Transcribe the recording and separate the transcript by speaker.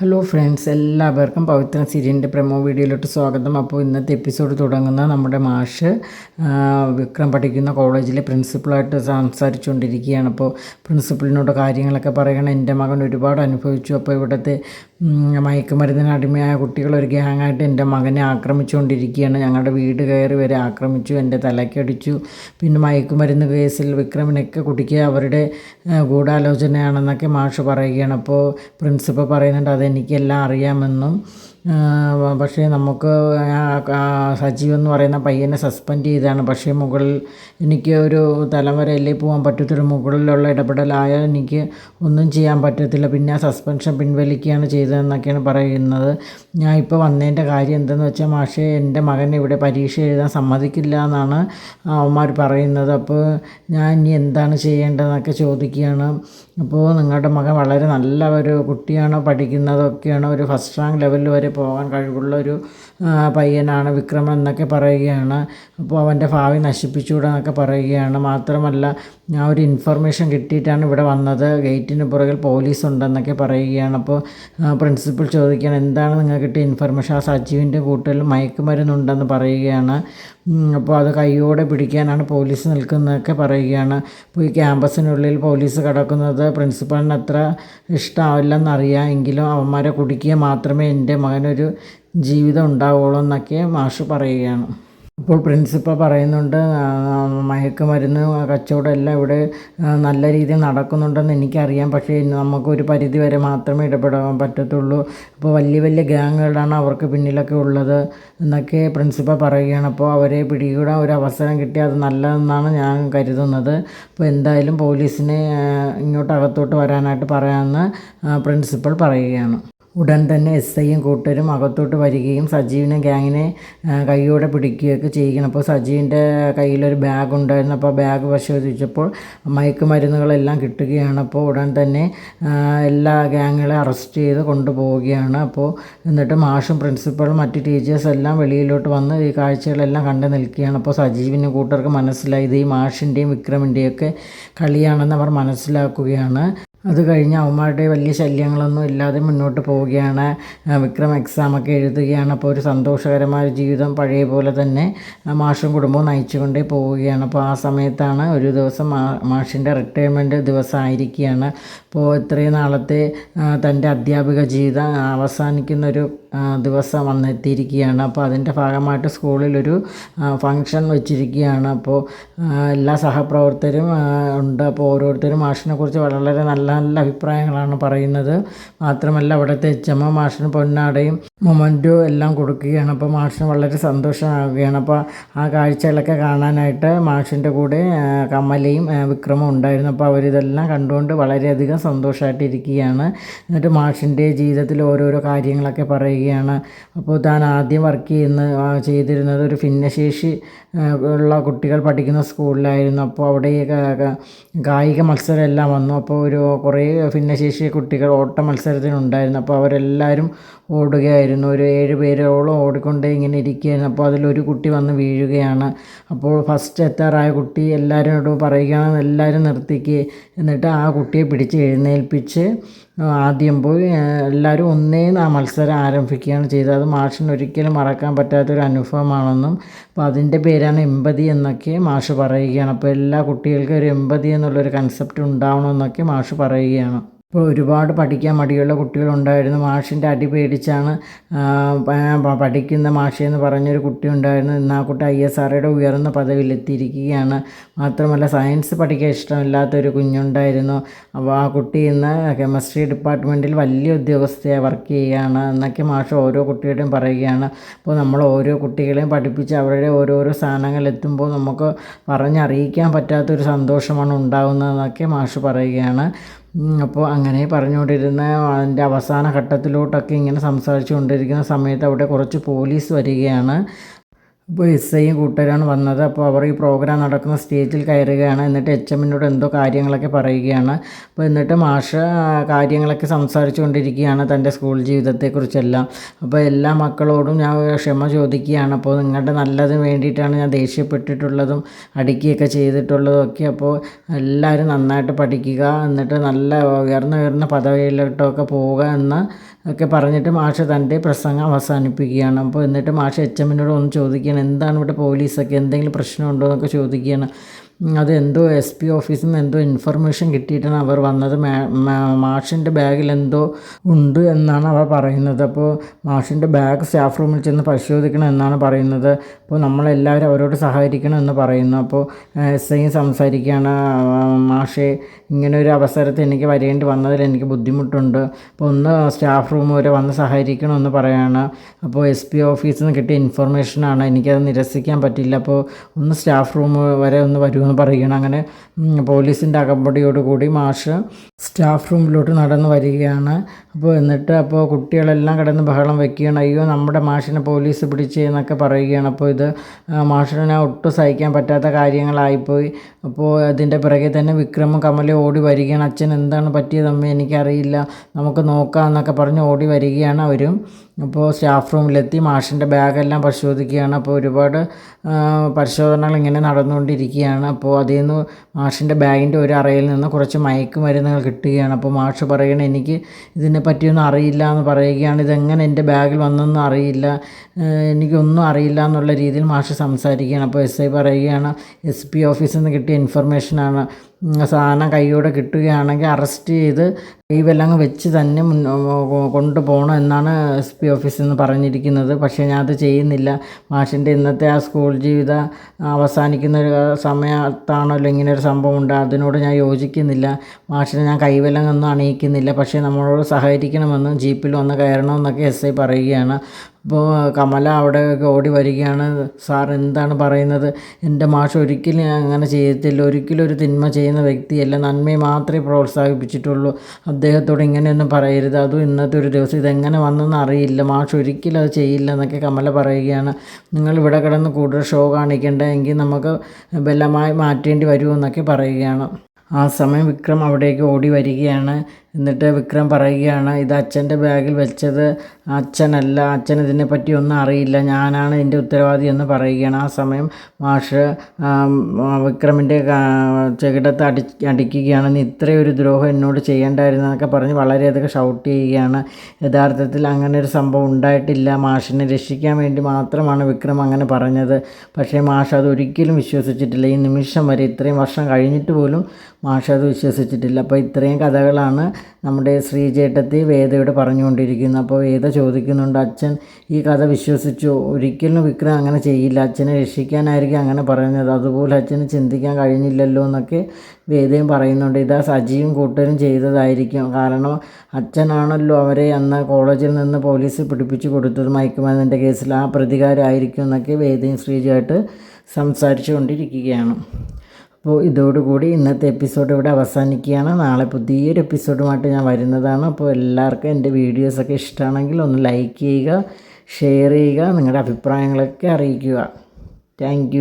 Speaker 1: Hello friends എല്ലാവർക്കും പവിത്ര സീരിയലിന്റെ promo വീഡിയോയിലോട്ട് സ്വാഗതം. അപ്പോൾ ഇന്നത്തെ എപ്പിസോഡ് തുടങ്ങുന്ന നമ്മുടെ മാഷ് വിക്രം പഠിക്കുന്ന കോളേജിലെ പ്രിൻസിപ്പളായിട്ട് സംസാരിച്ചുകൊണ്ടിരിക്കുകയാണ്. അപ്പോൾ പ്രിൻസിപ്പളിനോട് കാര്യങ്ങളൊക്കെ പറയണം. എന്റെ മകൻ ഒരുപാട് അനുഭവിച്ചു. അപ്പോൾ ഇവിടുത്തെ മയക്കുമരുന്നിന് അടിമയായ കുട്ടികൾ ഒരു ഗ്യാങ്ങായിട്ട് എന്റെ മകനെ ആക്രമിച്ചുകൊണ്ടിരിക്കുകയാണ്. ഞങ്ങളുടെ വീട് കയറി വരെ ആക്രമിച്ചു എന്റെ തലക്കടിച്ചു പിന്നെ മയക്കുമരുന്ന് കേസിൽ വിക്രമിനൊക്കെ കുട്ടിക്ക് അവരുടെ ഗൂഢാലോചനയാണെന്നൊക്കെ മാഷ് പറയുകയാണ്. അപ്പോൾ പ്രിൻസിപ്പൽ പറയുന്നുണ്ട് അതെനിക്കെല്ലാം അറിയാമെന്നും. പക്ഷേ നമുക്ക് സജീവ് എന്ന് പറയുന്ന പയ്യനെ സസ്പെൻഡ് ചെയ്താണ് പക്ഷേ മുകളിൽ എനിക്ക് ഒരു തലം വരെയല്ലേ പോകാൻ പറ്റത്തുള്ളൂ. മുകളിലുള്ള ഇടപെടലായാൽ എനിക്ക് ഒന്നും ചെയ്യാൻ പറ്റത്തില്ല. പിന്നെ ആ സസ്പെൻഷൻ പിൻവലിക്കുകയാണ് ചെയ്തതെന്നൊക്കെയാണ് പറയുന്നത്. ഞാൻ ഇപ്പോൾ വന്നതിന്റെ കാര്യം എന്തെന്ന് വെച്ചാൽ മാഷെ എന്റെ മകൻ ഇവിടെ പരീക്ഷ എഴുതാൻ സമ്മതിക്കില്ല എന്നാണ് അവന്മാർ പറയുന്നത്. അപ്പോൾ ഞാൻ ഇനി എന്താണ് ചെയ്യേണ്ടതെന്നൊക്കെ ചോദിക്കുകയാണ്. അപ്പോൾ നിങ്ങളുടെ മകൻ വളരെ നല്ല ഒരു കുട്ടിയാണ്? പഠിക്കുന്നതൊക്കെയാണ്? ഒരു ഫസ്റ്റ് റാങ്ക് ലെവലിൽ വരെ പോകാൻ കഴിവുള്ള ഒരു പയ്യനാണ് വിക്രമൻ എന്നൊക്കെ പറയുകയാണ്. അപ്പോൾ അവന്റെ ഭാവി നശിപ്പിച്ചുകൂടാന്നൊക്കെ പറയുകയാണ്. മാത്രമല്ല ഞാൻ ഒരു ഇൻഫർമേഷൻ കിട്ടിയിട്ടാണ് ഇവിടെ വന്നത്. ഗേറ്റിന് പുറകിൽ പോലീസ് ഉണ്ടെന്നൊക്കെ പറയുകയാണ്. അപ്പോൾ പ്രിൻസിപ്പൽ ചോദിക്കുകയാണ് എന്താണ് നിങ്ങൾക്ക് കിട്ടിയ ഇൻഫർമേഷൻ ആ സജീവിന്റെ കൂട്ടിൽ മയക്കുമരുന്നുണ്ടെന്ന് പറയുകയാണ്. അപ്പോൾ അത് കൈയോടെ പിടിക്കാനാണ് പോലീസ് നിൽക്കുന്നതൊക്കെ പറയുകയാണ്. അപ്പോൾ ഈ ക്യാമ്പസിനുള്ളിൽ പോലീസ് കിടക്കുന്നത് പ്രിൻസിപ്പളിന് അത്ര ഇഷ്ടമാവില്ലെന്നറിയാം എങ്കിലും അവന്മാരെ കുടിക്കുക മാത്രമേ എന്റെ മകനൊരു ജീവിതം ഉണ്ടാവുള്ളൂ എന്നൊക്കെ മാഷ് പറയുകയാണ്. അപ്പോൾ പ്രിൻസിപ്പൽ പറയുന്നുണ്ട് മയക്കുമരുന്ന് കച്ചവടം എല്ലാം ഇവിടെ നല്ല രീതിയിൽ നടക്കുന്നുണ്ടെന്ന് എനിക്കറിയാം. പക്ഷേ നമുക്കൊരു പരിധി വരെ മാത്രമേ ഇടപെടാൻ പറ്റത്തുള്ളൂ. അപ്പോൾ വലിയ വലിയ ഗ്യാങ്ങുകളാണ് അവർക്ക് പിന്നിലൊക്കെ ഉള്ളത് എന്നൊക്കെ പ്രിൻസിപ്പൽ പറയുകയാണ്. അപ്പോൾ അവരെ പിടികൂടാൻ ഒരു അവസരം കിട്ടിയാൽ അത് നല്ലതെന്നാണ് ഞാൻ കരുതുന്നത്. അപ്പോൾ എന്തായാലും പോലീസിനെ ഇങ്ങോട്ട് അകത്തോട്ട് വരാനായിട്ട് പറയാമെന്ന് പ്രിൻസിപ്പൾ പറയുകയാണ്. ഉടൻ തന്നെ എസ് ഐയും കൂട്ടരും അകത്തോട്ട് വരികയും സജീവിനെ ഗ്യാങ്ങിനെ കൈയോടെ പിടിക്കുകയൊക്കെ ചെയ്യുകയാണ്. അപ്പോൾ സജീവിന്റെ കയ്യിലൊരു ബാഗ് ഉണ്ടായിരുന്നു. അപ്പോൾ ബാഗ് പരിശോധിച്ചപ്പോൾ മയക്കുമരുന്നുകളെല്ലാം കിട്ടുകയാണ്. അപ്പോൾ ഉടൻ തന്നെ എല്ലാ ഗ്യാങ്ങുകളെ അറസ്റ്റ് ചെയ്ത് കൊണ്ടുപോവുകയാണ്. അപ്പോൾ എന്നിട്ട് മാഷും പ്രിൻസിപ്പളും മറ്റ് ടീച്ചേഴ്സ് എല്ലാം വെളിയിലോട്ട് വന്ന് ഈ കാഴ്ചകളെല്ലാം കണ്ടു നിൽക്കുകയാണ്. അപ്പോൾ സജീവിന് കൂട്ടർക്ക് മനസ്സിലായി. ഇത് ഈ മാഷിന്റെയും വിക്രമിന്റെയും ഒക്കെ കളിയാണെന്ന് അവർ മനസ്സിലാക്കുകയാണ്. അത് കഴിഞ്ഞ് അവന്മാരുടെ വലിയ ശല്യങ്ങളൊന്നും ഇല്ലാതെ മുന്നോട്ട് പോവുകയാണ്. വിക്രം എക്സാമൊക്കെ എഴുതുകയാണ്. അപ്പോൾ ഒരു സന്തോഷകരമായ ജീവിതം പഴയ പോലെ തന്നെ മാഷും കുടുംബവും നയിച്ചുകൊണ്ടേ പോവുകയാണ്. അപ്പോൾ ആ സമയത്താണ് ഒരു ദിവസം മാഷിന്റെ റിട്ടയർമെന്റ് ദിവസമായിരിക്കുകയാണ്. അപ്പോൾ ഇത്രയും നാളത്തെ തന്റെ അധ്യാപിക ജീവിതം അവസാനിക്കുന്നൊരു ദിവസം വന്നെത്തിയിരിക്കുകയാണ്. അപ്പോൾ അതിന്റെ ഭാഗമായിട്ട് സ്കൂളിലൊരു ഫങ്ഷൻ വെച്ചിരിക്കുകയാണ്. അപ്പോൾ എല്ലാ സഹപ്രവർത്തകരും ഉണ്ട്. അപ്പോൾ ഓരോരുത്തരും മാഷിനെക്കുറിച്ച് വളരെ നല്ല നല്ല നല്ല അഭിപ്രായങ്ങളാണ് പറയുന്നത്. മാത്രമല്ല അവിടുത്തെ എച്ചമ്മ മാഷിന് പൊന്നാടയും മൊമന്റോ എല്ലാം കൊടുക്കുകയാണ്. അപ്പോൾ മാഷിന് വളരെ സന്തോഷമാകുകയാണ് അപ്പോൾ ആ കാഴ്ചകളൊക്കെ കാണാനായിട്ട് മാഷിന്റെ കൂടെ കമലയും വിക്രമും ഉണ്ടായിരുന്നു. അപ്പോൾ അവരിതെല്ലാം കണ്ടുകൊണ്ട് വളരെയധികം സന്തോഷമായിട്ടിരിക്കുകയാണ് എന്നിട്ട് മാഷിന്റെ ജീവിതത്തിൽ ഓരോരോ കാര്യങ്ങളൊക്കെ പറയുകയാണ്. അപ്പോൾ താൻ ആദ്യം വർക്ക് ചെയ്യുന്ന ചെയ്തിരുന്നത് ഒരു ഭിന്നശേഷി ഉള്ള കുട്ടികൾ പഠിക്കുന്ന സ്കൂളിലായിരുന്നു അപ്പോൾ അവിടെ കായിക മത്സരം എല്ലാം വന്നു. അപ്പോൾ ഒരു കുറേ ഭിന്നശേഷി കുട്ടികൾ ഓട്ട മത്സരത്തിനുണ്ടായിരുന്നു അപ്പോൾ അവരെല്ലാവരും ഓടുകയായിരുന്നു. ഒരു ഏഴ് പേരോളം ഓടിക്കൊണ്ടേ ഇങ്ങനെ ഇരിക്കുകയായിരുന്നു. അപ്പോൾ അതിലൊരു കുട്ടി വന്ന് വീഴുകയാണ്. അപ്പോൾ ഫസ്റ്റ് എത്താറായ കുട്ടി എല്ലാവരോടും പറയുകയാണ് എല്ലാവരും നിർത്തിക്കുക എന്നിട്ട് ആ കുട്ടിയെ പിടിച്ച് എഴുന്നേൽപ്പിച്ച് ആദ്യം പോയി എല്ലാവരും ഒന്നേന്ന് ആ മത്സരം ആരംഭിക്കുകയാണ് ചെയ്തത്. അത് മാഷിന് ഒരിക്കലും മറക്കാൻ പറ്റാത്തൊരു അനുഭവമാണെന്നും അപ്പോൾ അതിന്റെ പേരാണ് എമ്പതി എന്നൊക്കെ മാഷ് പറയുകയാണ്. അപ്പോൾ എല്ലാ കുട്ടികൾക്കും ഒരു എമ്പതി എന്നുള്ളൊരു കൺസെപ്റ്റ് ഉണ്ടാവണമെന്നൊക്കെ മാഷ് പറയുകയാണ്. ഇപ്പോൾ ഒരുപാട് പഠിക്കാൻ മടിയുള്ള കുട്ടികളുണ്ടായിരുന്നു. മാഷിന്റെ അടി പേടിച്ചാണ് പഠിക്കുന്ന മാഷെന്ന് പറഞ്ഞൊരു കുട്ടി ഉണ്ടായിരുന്നു. ഇന്ന് ആ കുട്ടി ഐ എസ് ആർഒയുടെ ഉയർന്ന പദവിയിലെത്തിയിരിക്കുകയാണ്. മാത്രമല്ല സയൻസ് പഠിക്കാൻ ഇഷ്ടമില്ലാത്തൊരു കുഞ്ഞുണ്ടായിരുന്നു. അപ്പോൾ ആ കുട്ടി ഇന്ന് കെമിസ്ട്രി ഡിപ്പാർട്ട്മെന്റിൽ വലിയ ഉദ്യോഗസ്ഥയായി വർക്ക് ചെയ്യുകയാണ് എന്നൊക്കെ മാഷ് ഓരോ കുട്ടിയുടെയും പറയുകയാണ്. അപ്പോൾ നമ്മൾ ഓരോ കുട്ടികളെയും പഠിപ്പിച്ച് അവരുടെ ഓരോരോ സ്ഥാനങ്ങൾ എത്തുമ്പോൾ നമുക്ക് പറഞ്ഞറിയിക്കാൻ പറ്റാത്തൊരു സന്തോഷമാണ് ഉണ്ടാകുന്നതെന്നൊക്കെ മാഷ് പറയുകയാണ്. അപ്പോൾ അങ്ങനെ പറഞ്ഞുകൊണ്ടിരുന്ന അതിന്റെ അവസാന ഘട്ടത്തിലോട്ടൊക്കെ ഇങ്ങനെ സംസാരിച്ചു കൊണ്ടിരിക്കുന്ന സമയത്ത് അവിടെ കുറച്ച് പോലീസ് വരികയാണ്. അപ്പോൾ എസ് ഐയും കൂട്ടരാണ് വന്നത്. അപ്പോൾ അവർ ഈ പ്രോഗ്രാം നടക്കുന്ന സ്റ്റേജിൽ കയറുകയാണ്. എന്നിട്ട് എച്ച് എമ്മിനോട് എന്തോ കാര്യങ്ങളൊക്കെ പറയുകയാണ്. അപ്പോൾ എന്നിട്ട് മാഷ കാര്യങ്ങളൊക്കെ സംസാരിച്ചു കൊണ്ടിരിക്കുകയാണ് തന്റെ സ്കൂൾ ജീവിതത്തെക്കുറിച്ചെല്ലാം. അപ്പോൾ എല്ലാ മക്കളോടും ഞാൻ ക്ഷമ ചോദിക്കുകയാണ്. അപ്പോൾ നിങ്ങളുടെ നല്ലതിന് വേണ്ടിയിട്ടാണ് ഞാൻ ദേഷ്യപ്പെട്ടിട്ടുള്ളതും അടിക്കുകയൊക്കെ ചെയ്തിട്ടുള്ളതും ഒക്കെ അപ്പോൾ എല്ലാവരും നന്നായിട്ട് പഠിക്കുക എന്നിട്ട് നല്ല ഉയർന്ന ഉയർന്ന പദവിയിലോട്ടൊക്കെ പോവുക എന്ന് ഒക്കെ പറഞ്ഞിട്ട് മാഷ തന്റെ പ്രസംഗം അവസാനിപ്പിക്കുകയാണ്. അപ്പോൾ എന്നിട്ട് മാഷ എച്ച് എമ്മിനോട് ഒന്ന് ചോദിക്കുകയാണ്. എന്താണ് ഇവിടെ പോലീസൊക്കെ? എന്തെങ്കിലും പ്രശ്നമുണ്ടോ എന്നൊക്കെ ചോദിക്കുകയാണ്. അതെന്തോ എസ് പി ഓഫീസിൽ നിന്ന് എന്തോ ഇൻഫർമേഷൻ കിട്ടിയിട്ടാണ് അവർ വന്നത്. മാഷിന്റെ ബാഗിൽ എന്തോ ഉണ്ട് എന്നാണ് അവർ പറയുന്നത്. അപ്പോൾ മാഷിന്റെ ബാഗ് സ്റ്റാഫ് റൂമിൽ ചെന്ന് പരിശോധിക്കണം എന്നാണ് പറയുന്നത്. അപ്പോൾ നമ്മളെല്ലാവരും അവരോട് സഹകരിക്കണം എന്ന് പറയുന്നു. അപ്പോൾ എസ് ഐ സംസാരിക്കുകയാണ്. മാഷെ ഇങ്ങനെ ഒരു അവസരത്തിൽ എനിക്ക് വരേണ്ടി വന്നതിൽ എനിക്ക് ബുദ്ധിമുട്ടുണ്ട്. അപ്പോൾ ഒന്ന് സ്റ്റാഫ് റൂം വരെ വന്ന് സഹകരിക്കണമെന്ന് പറയുകയാണ് അപ്പോൾ എസ് പി ഓഫീസിൽ നിന്ന് കിട്ടിയ ഇൻഫർമേഷനാണ് എനിക്കത് നിരസിക്കാൻ പറ്റില്ല. അപ്പോൾ ഒന്ന് സ്റ്റാഫ് റൂം വരെ ഒന്ന് വരുമെന്ന് എന്ന് പറയുകയാണ്. അങ്ങനെ പോലീസിന്റെ അകമ്പടിയോടുകൂടി മാഷ് സ്റ്റാഫ് റൂമിലോട്ട് നടന്നു വരികയാണ്. അപ്പോൾ എന്നിട്ട് അപ്പോൾ കുട്ടികളെല്ലാം കിടന്ന് ബഹളം വെക്കുകയാണ്. അയ്യോ നമ്മുടെ മാഷിനെ പോലീസ് പിടിച്ചെന്നൊക്കെ പറയുകയാണ്. അപ്പോൾ ഇത് മാഷിനെ ഒട്ടും സഹിക്കാൻ പറ്റാത്ത കാര്യങ്ങളായിപ്പോയി. അപ്പോൾ അതിന്റെ പിറകെ തന്നെ വിക്രമും കമലും ഓടി വരികയാണ്. അച്ഛൻ എന്താണ് പറ്റിയതമ്മ? എനിക്കറിയില്ല. നമുക്ക് നോക്കാം എന്നൊക്കെ പറഞ്ഞ് ഓടി വരികയാണ് അവരും. അപ്പോൾ സ്റ്റാഫ് റൂമിലെത്തി മാഷിന്റെ ബാഗെല്ലാം പരിശോധിക്കുകയാണ്. അപ്പോൾ ഒരുപാട് പരിശോധനകൾ ഇങ്ങനെ നടന്നുകൊണ്ടിരിക്കുകയാണ്. അപ്പോൾ അതിൽ നിന്ന് മാഷിന്റെ ബാഗിന്റെ ഒരു അറയിൽ നിന്ന് കുറച്ച് മയക്കുമരുന്നുകൾ കിട്ടുകയാണ്. അപ്പോൾ മാഷ് പറയണ എനിക്ക് ഇതിനെ പറ്റിയൊന്നും അറിയില്ല എന്ന് പറയുകയാണ്. ഇതെങ്ങനെ എന്റെ ബാഗിൽ വന്നൊന്നും അറിയില്ല. എനിക്കൊന്നും അറിയില്ല എന്നുള്ള രീതിയിൽ മാഷ് സംസാരിക്കുകയാണ്. അപ്പോൾ എസ് ഐ പറയുകയാണ് എസ് പി ഓഫീസിൽ നിന്ന് കിട്ടിയ ഇൻഫർമേഷനാണ് സാധനം കൈയോടെ കിട്ടുകയാണെങ്കിൽ അറസ്റ്റ് ചെയ്ത് കൈവെല്ലാം വെച്ച് തന്നെ കൊണ്ടുപോകണം എന്നാണ് എസ് പി ഓഫീസിൽ നിന്ന് പറഞ്ഞിരിക്കുന്നത്. പക്ഷേ ഞാൻ അത് ചെയ്യുന്നില്ല. മാഷിന്റെ ഇന്നത്തെ ആ സ്കൂൾ ജീവിതം അവസാനിക്കുന്ന ഒരു സമയത്താണല്ലോ ഇങ്ങനെ ഒരു സംഭവം ഉണ്ട് അതിനോട് ഞാൻ യോജിക്കുന്നില്ല. മാഷിനെ ഞാൻ കൈവെല്ലങ്ങൊന്നും അണിയിക്കുന്നില്ല. പക്ഷേ നമ്മളോട് സഹകരിക്കണമെന്നും ജീപ്പിൽ വന്ന് കയറണമെന്നൊക്കെ എസ് ഐ പറയുകയാണ്. അപ്പോൾ കമല അവിടെ ഓടി വരികയാണ്. സാർ എന്താണ് പറയുന്നത്? എന്റെ മാഷ് ഒരിക്കലും അങ്ങനെ ചെയ്തിട്ടില്ല ഒരിക്കലും ഒരു തിന്മ ചെയ്യുന്ന വ്യക്തിയല്ല. നന്മയെ മാത്രമേ പ്രോത്സാഹിപ്പിച്ചിട്ടുള്ളൂ. അദ്ദേഹത്തോട് ഇങ്ങനെയൊന്നും പറയരുത്. അതും ഇന്നത്തെ ഒരു ദിവസം ഇതെങ്ങനെ വന്നെന്ന് അറിയില്ല. മാഷ് ഒരിക്കലും അത് ചെയ്യില്ല എന്നൊക്കെ കമല പറയുകയാണ്. നിങ്ങൾ ഇവിടെ കിടന്ന് കൂടുതൽ ഷോ കാണിക്കേണ്ട. എങ്കിൽ നമുക്ക് ബലമായി മാറ്റേണ്ടി വരുമെന്നൊക്കെ പറയുകയാണ്. ആ സമയം വിക്രം അവിടേക്ക് ഓടി വരികയാണ്. എന്നിട്ട് വിക്രം പറയുകയാണ് ഇത് അച്ഛന്റെ ബാഗിൽ വെച്ചത് അച്ഛനല്ല അച്ഛൻ ഇതിനെപ്പറ്റി ഒന്നും അറിയില്ല ഞാനാണ് ഇതിന്റെ ഉത്തരവാദി എന്ന് പറയുകയാണ്. ആ സമയം മാഷ് വിക്രമിന്റെ ചെകിടത്ത് അടി അടിക്കുകയാണ്. നീ ഇത്രയൊരു ദ്രോഹം എന്നോട് ചെയ്യേണ്ടായിരുന്നു എന്നൊക്കെ പറഞ്ഞ് വളരെയധികം ഷൗട്ട് ചെയ്യുകയാണ്. യഥാർത്ഥത്തിൽ അങ്ങനെ ഒരു സംഭവം ഉണ്ടായിട്ടില്ല. മാഷിനെ രക്ഷിക്കാൻ വേണ്ടി മാത്രമാണ് വിക്രം അങ്ങനെ പറഞ്ഞത്. പക്ഷേ മാഷ് അത് ഒരിക്കലും വിശ്വസിച്ചിട്ടില്ല. ഈ നിമിഷം വരെ ഇത്രയും വർഷം കഴിഞ്ഞിട്ട് പോലും മാഷ് അത് വിശ്വസിച്ചിട്ടില്ല. അപ്പോൾ ഇത്രയും കഥകളാണ് നമ്മുടെ ശ്രീചേട്ടത്തി വേദയോട് പറഞ്ഞുകൊണ്ടിരിക്കുന്നത് അപ്പോൾ വേദ ചോദിക്കുന്നുണ്ട് അച്ഛൻ ഈ കഥ വിശ്വസിച്ചു. ഒരിക്കലും വിക്രം അങ്ങനെ ചെയ്യില്ല. അച്ഛനെ രക്ഷിക്കാനായിരിക്കും അങ്ങനെ പറയുന്നത് അതുപോലെ അച്ഛന് ചിന്തിക്കാൻ കഴിഞ്ഞില്ലല്ലോ എന്നൊക്കെ വേദയും പറയുന്നുണ്ട്. ഇതാ സജീവും കൂട്ടരും ചെയ്തതായിരിക്കും. കാരണം അച്ഛനാണല്ലോ അവരെ അന്ന് കോളേജിൽ നിന്ന് പോലീസ് പിടിപ്പിച്ചു കൊടുത്തത്. മയക്കുമരുന്നിന്റെ കേസിൽ ആ പ്രതികാരമായിരിക്കും എന്നൊക്കെ വേദയും ശ്രീജയായിട്ട് സംസാരിച്ചു കൊണ്ടിരിക്കുകയാണ് അപ്പോൾ ഇതോടുകൂടി ഇന്നത്തെ എപ്പിസോഡ് ഇവിടെ അവസാനിക്കുകയാണ്. നാളെ പുതിയൊരു എപ്പിസോഡുമായിട്ട് ഞാൻ വരുന്നതാണ്. അപ്പോൾ എല്ലാവർക്കും എന്റെ വീഡിയോസൊക്കെ ഇഷ്ടമാണെങ്കിൽ ഒന്ന് ലൈക്ക് ചെയ്യുക ഷെയർ ചെയ്യുക നിങ്ങളുടെ അഭിപ്രായങ്ങളൊക്കെ അറിയിക്കുക. താങ്ക്